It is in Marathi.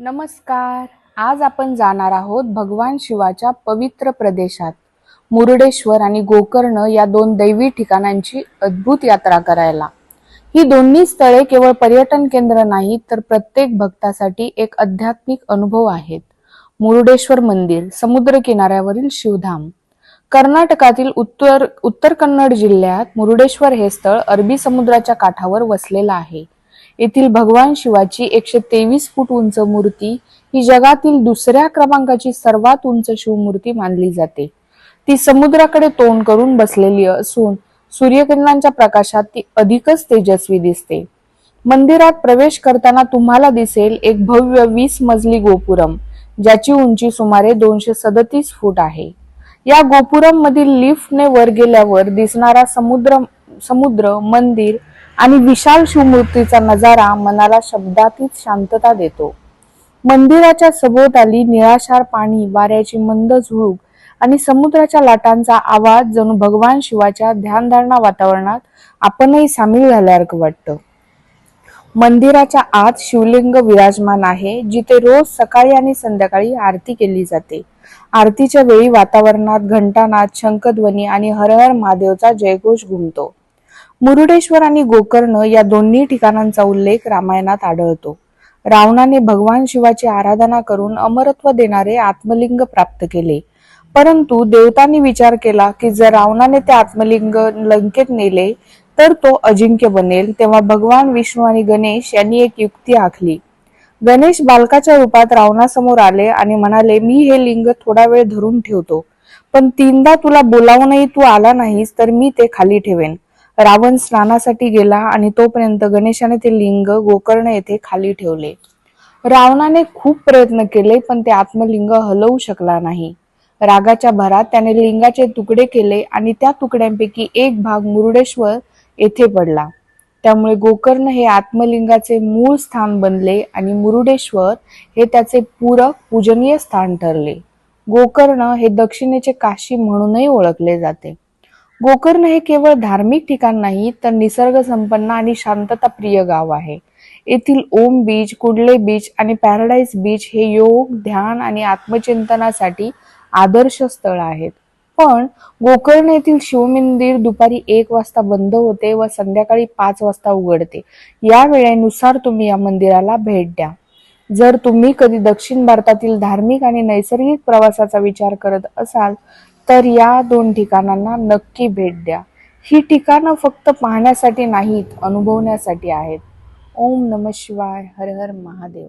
नमस्कार. आज आपण जाणार आहोत भगवान शिवाच्या पवित्र प्रदेशात. मुरुडेश्वर आणि गोकर्ण या दोन दैवी ठिकाणांची अद्भुत यात्रा करायला. ही दोन्ही स्थळे केवळ पर्यटन केंद्र नाहीत तर प्रत्येक भक्तासाठी एक आध्यात्मिक अनुभव आहेत. मुरुडेश्वर मंदिर समुद्र किनाऱ्यावरील शिवधाम. कर्नाटकातील उत्तर उत्तर कन्नड जिल्ह्यात मुरुडेश्वर हे स्थळ अरबी समुद्राच्या काठावर वसलेलं आहे. येथील भगवान शिवाची एकशे तेवीस फूट उंच मूर्ती ही जगातील दुसऱ्या क्रमांकाची सर्वात उंच शिवमूर्ती मानली जाते. ती समुद्राकडे तोंड करून बसलेली असून सूर्यकिरणांच्या प्रकाशात ती अधिकच तेजस्वी दिसते. मंदिरात प्रवेश करताना तुम्हाला दिसेल एक भव्य वीस मजली गोपुरम ज्याची उंची सुमारे दोनशे सदतीस फूट आहे. या गोपुरम मधील लिफ्टने वर गेल्यावर दिसणारा समुद्र समुद्र मंदिर आणि विशाल शिवमूर्तीचा नजारा मनाला शब्दातीत शांतता देतो. मंदिराच्या सभोवताली निळाशार पाणी वाऱ्याची मंद झुळूक आणि समुद्राच्या लाटांचा आवाज जणू भगवान शिवाच्या ध्यानधारणा वातावरणात आपणही सामील झाल्यासारखं वाटतं. मंदिराच्या आत शिवलिंग विराजमान आहे जिथे रोज सकाळी आणि संध्याकाळी आरती केली जाते. आरतीच्या वेळी वातावरणात घंटानाद शंखध्वनी आणि हर हर महादेवचा जयघोष घुमतो. मुरुडेश्वर आणि गोकर्ण या दोन्ही ठिकाणांचा उल्लेख रामायणात आढळतो. रावणाने भगवान शिवाची आराधना करून अमरत्व देणारे आत्मलिंग प्राप्त केले. परंतु देवतांनी विचार केला की जर रावणाने ते आत्मलिंग लंकेत नेले तर तो अजिंक्य बनेल. तेव्हा भगवान विष्णू आणि गणेश यांनी एक युक्ती आखली. गणेश बालकाच्या रूपात रावणासमोर आले आणि म्हणाले मी हे लिंग थोडा वेळ धरून ठेवतो पण तीनदा तुला बोलावूनही तू आला नाहीस तर मी ते खाली ठेवेन. रावण स्नानासाठी गेला आणि तोपर्यंत गणेशाने ते लिंग गोकर्ण येथे खाली ठेवले. रावणाने खूप प्रयत्न केले पण ते आत्मलिंग हलवू शकला नाही. रागाच्या भरात त्याने लिंगाचे तुकडे केले आणि त्या तुकड्यांपैकी एक भाग मुरुडेश्वर येथे पडला. त्यामुळे गोकर्ण हे आत्मलिंगाचे मूळ स्थान बनले आणि मुरुडेश्वर हे त्याचे पूरक पूजनीय स्थान ठरले. गोकर्ण हे दक्षिणेचे काशी म्हणूनही ओळखले जाते. गोकर्ण हे केवळ धार्मिक ठिकाण नाही तर निसर्ग संपन्न आणि शांतता प्रिय गाव आहे. येथील ओम बीच कुडले बीच आणि पॅराडाईज बीच हे योग ध्यान आणि आत्मचिंतनासाठी आदर्श स्थळ आहेत. पण गोकर्ण येथील शिवमंदिर दुपारी एक वाजता बंद होते व संध्याकाळी पाच वाजता उघडते. या वेळेनुसार तुम्ही या मंदिराला भेट द्या. जर तुम्ही कधी दक्षिण भारतातील धार्मिक आणि नैसर्गिक प्रवासाचा विचार करत असाल तर या दोन ठिकाणांना नक्की भेट द्या. ही ठिकाणं फक्त पाहण्यासाठी नाहीत अनुभवण्यासाठी आहेत. ओम नम शिवाय हर हर महादेव.